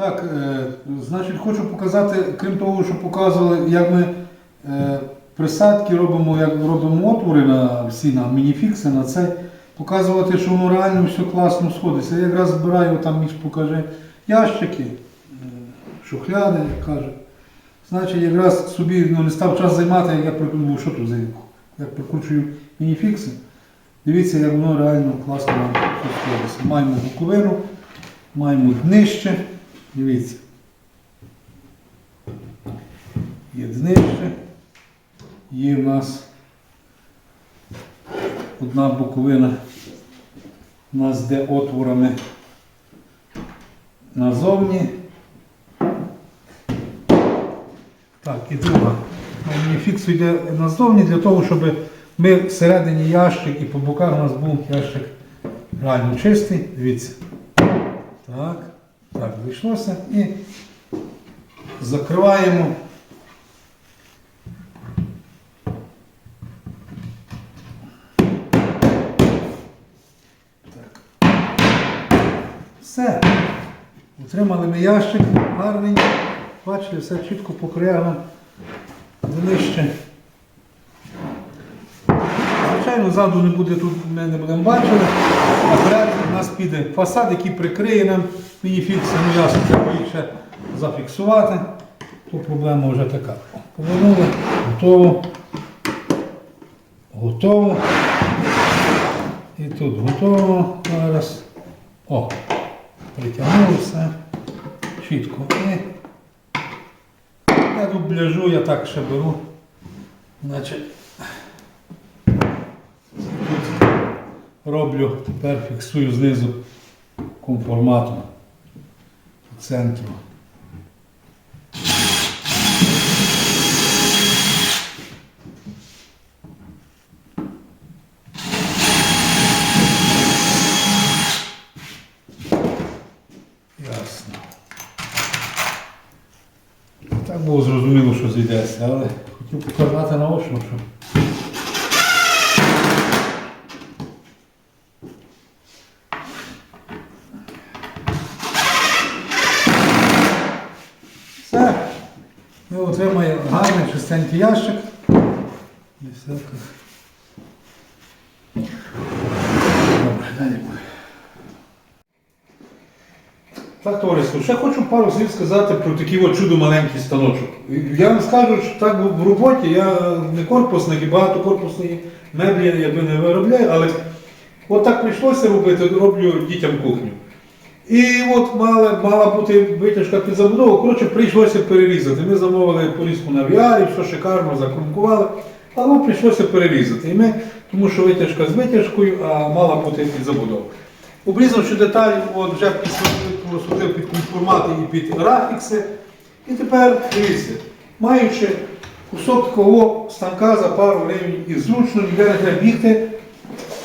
Так, е, значить, хочу показати, крім того, що показували, як ми е, присадки робимо, як робимо отвори на всі на мініфікси, на це, показувати, що воно реально все класно сходиться. Я якраз збираю там між покаже ящики, е, шухляди, як каже. Значить, якраз собі ну, не став час займати, як я прикручую, ну, що тут за як прикручую мініфікси. Дивіться, як воно реально класно тут. Маємо буковину, маємо днище. Дивіться. Є днище. Є в нас одна боковина. У нас де отворами назовні. Так, і друга. Фікс йде назовні для того, щоб ми всередині ящик і по боках у нас був ящик реально чистий. Дивіться. Так, так, вийшлося. І закриваємо. Так. Все. Утримали ми ящик гарний. Бачили, все чітко покрияно. Днище. Звичайно, ззаду не буде тут, ми не будемо бачити. А вперед у нас піде фасад, який прикриє нам мініфікси. Ну ясно, треба їх ще зафіксувати. То проблема вже така. Повернули, готово. Готово. І тут готово. Зараз. О, притягнули все. Чітко. І я дубляжу, я так ще беру. Значить, роблю, тепер фіксую знизу конформатом по центру. Ясно. Так було зрозуміло, що зійдеться, але хотів показати наочно, що. Все. Ми отримаємо гарний чистенький ящик. Так. Добре, далі буде. Так, товариство, ще хочу пару слів сказати про такий от чудо маленький станочок. Я вам скажу, що так в роботі я не корпусник і багатокорпусні меблі я би не виробляю, але от так прийшлося робити, роблю дітям кухню. І от мала, мала бути витяжка під забудову, коротше, прийшлося перерізати. Ми замовили порізку на віарі, все шикарно, закрумкували, але прийшлося перерізати. І ми, тому що витяжка з витяжкою, а мала бути під забудову. Обрізавши деталі, от вже просудив під конформати і під графікси. І тепер дивіться, маючи кусок такого станка за пару гривень і зручно, ніде треба бігти,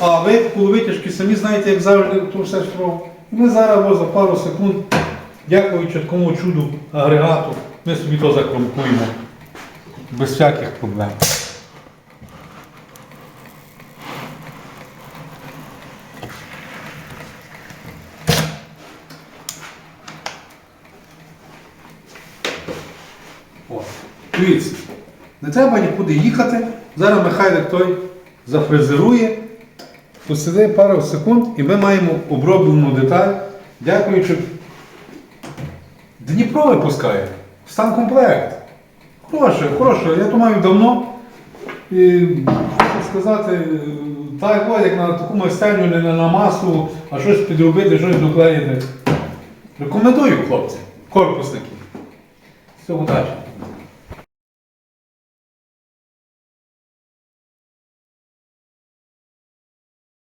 а ви коли витяжки самі знаєте, як завжди, то все строго. І ми зараз за пару секунд, дякуючи такому чуду агрегату, ми собі то закрумкуємо без всяких проблем. Дивіться, не треба нікуди їхати. Зараз Михайлик той зафрезерує, посиди пару секунд і ми маємо оброблену деталь, дякуючи. Дніпро випускає. Стан комплект. Хороше, хороше. Я то маю давно. І хочу сказати, так от, як на таку майстерню, не на масу, а щось підробити, щось доклеїти. Рекомендую, хлопці, корпусники. Всього удачі.